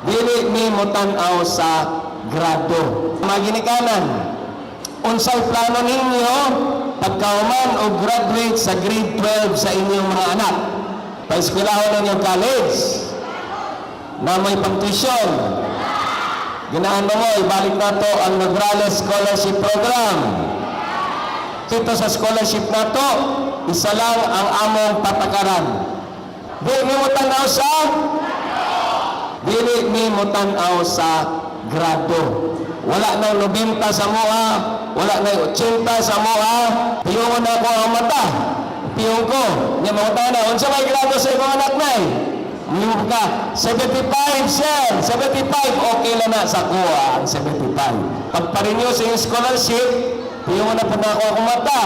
Dili ni mo tan-aw sa grado. Maginikanan, unsay plano ninyo pagkauman o graduate sa grade 12 sa inyong mga anak? Paeskwelahon ninyong college na may pang-tuition. Ginahan mo mo, ibalik na to ang Nograles Scholarship Program. Dito sa scholarship na to, isa lang ang among patakaran. Di mo tanaw sa Dili ni mo tanaw sa grado. Wala na 90 sa moha, wala na 80 sa moha. Piyong na ko ang mata. Piyong ko. Nya mo na unsa may grado sa imong anak nay? Yung ka, 75, sir. 75, okay lang na sa kuha ang 75. Pagparinyo sa scholarship, piyong na po na ako akong mata.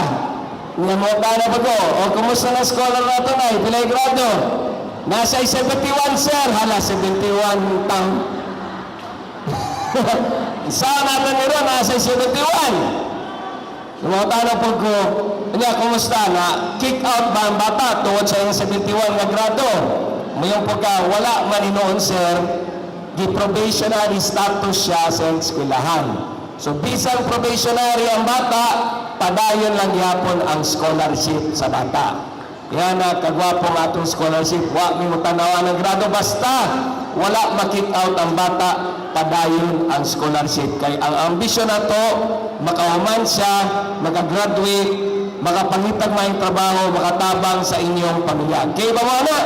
Nya mo na po ko. O, kumusta na scholar na ito nay? Pilay grado? Nasa 71, sir. Hala, 71 taon. Saan natin nito? Nasa 71. Mga tanong po ko, niya, kumusta na? Kick out ba ang bata tungkol sa iyong 71 na grado? Mayroon po wala man inoon, sir. Gi-probationary status siya sa eskwelahan. So, bisang probationary ang bata, padayon lang yapon ang scholarship sa bata. Yan na kagwapo ng atong scholarship. Wa mi mo tanawan ng grado basta wala makit out ang bata padayon ang scholarship. Kay ang ambisyon na to makahuman siya, makagraduate, makapangitag maayong trabaho, makatabang sa inyong pamilya. Kay ba mo na?